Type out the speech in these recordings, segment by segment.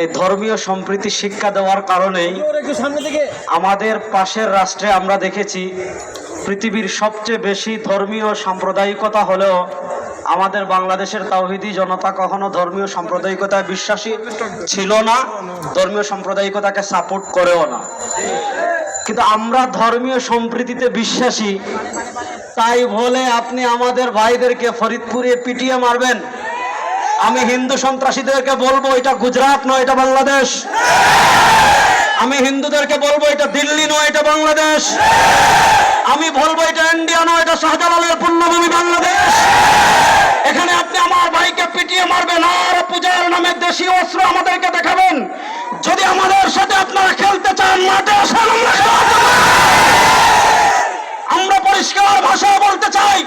এই ধর্মীয় সম্প্রীতি শিক্ষা দেওয়ার কারণেই আমাদের পাশের রাষ্ট্রে আমরা দেখেছি পৃথিবীর সবচেয়ে বেশি ধর্মীয় সাম্প্রদায়িকতা হলেও আমাদের বাংলাদেশের তাওহিদি জনতা কখনো ধর্মীয় সাম্প্রদায়িকতায় বিশ্বাসী ছিল না ধর্মীয় সাম্প্রদায়িকতাকে সাপোর্ট করেও না। কিন্তু আমরা ধর্মীয় সম্প্রীতিতে বিশ্বাসী তাই বলে আপনি আমাদের ভাইদেরকে ফরিদপুরে পিটিয়ে মারবেন। আমি হিন্দু সন্ত্রাসীদেরকে বলব এটা গুজরাট নয়, এটা বাংলাদেশ। আমি হিন্দুদেরকে বলব এটা দিল্লি নয়, এটা বাংলাদেশ। আমি বলব এটা ইন্ডিয়া নয়, এটা শাহজালালের পূর্ণভূমি বাংলাদেশ। এখানে আপনি আমার ভাইকে পিটিয়ে মারবেন আর পূজার নামে দেশি অস্ত্র আমাদেরকে দেখাবেন। যদি আমাদের সাথে আপনারা খেলতে চান, মাঠে আসেন, আমরা। আমরা পরিষ্কার ভাষায় বলতে চাই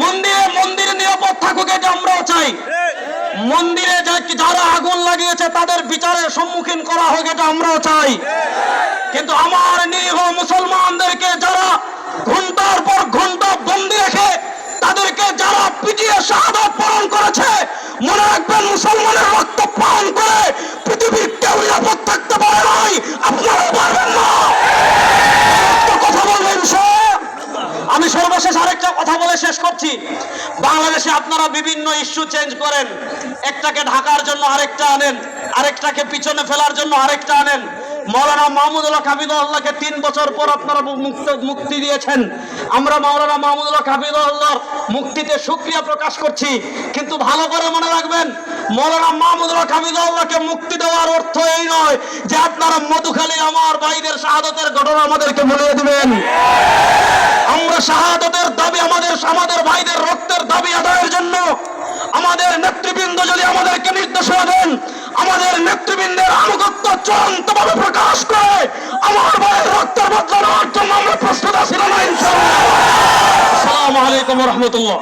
মন্দিরে মন্দিরে নিরাপদ থাকুক, এটা আমরাও চাই মন্দিরে যারা আগুন লাগিয়েছে, তাদের বিচারের সম্মুখীন করা হোক, এটা আমরাও চাই। কিন্তু আমার নিহ মুসলমানদেরকে যারা ঘণ্টার পর ঘণ্টা বন্দি রেখে তাদেরকে যারা পিটিয়ে শাহাদত পালন করেছে মনে রাখবেন মুসলমানের রক্ত পালন করে পৃথিবীর কেউ নিরাপদ থাকতে পারে নাই আপনারা পারবেন না তো কথা বলবেন বিষয়ে আমি সর্বশেষ আরেকটা কথা বলে শেষ করছি। বাংলাদেশে আপনারা বিভিন্ন ইস্যু চেঞ্জ করেন। একটাকে ঢাকার জন্য আরেকটা আনেন, আরেকটাকে পিছনে ফেলার জন্য আরেকটা আনেন। মৌলানা মাহমুদুল্লাহ কাবিদুল্লাহকে তিন বছর পর আপনারা মুক্ত, মুক্তি দিয়েছেন। আমরা মাওলানা মাহমুদুল্লাহ কাবিদুল্লাহর মুক্তিতে সুক্রিয়া প্রকাশ করছি। কিন্তু ভালো করে মনে রাখবেন, মৌলানা মাহমুদুল্লাহ কাবিদুল্লাহকে মুক্তি দেওয়ার অর্থ এই নয় যে আপনারা মধুখালী আমার ভাইদের শাহাদতের ঘটনা আমাদেরকে বলিয়ে দিবেন। শাহাদতের দাবি আমাদের আমাদের ভাইদের রক্তের দাবি আদায়ের জন্য। আমাদের নেতৃবৃন্দ যদি আমাদেরকে নির্দেশনা দেন, আমাদের নেতৃবৃন্দের আনুগত্য চূড়ান্তভাবে প্রকাশ করে আমার ভাইয়ের রক্তের বদলা নেওয়ার জন্য আমরা প্রস্তুত আছি না ইনশাআল্লাহ। আসসালামু আলাইকুম রহমতুল্লাহ।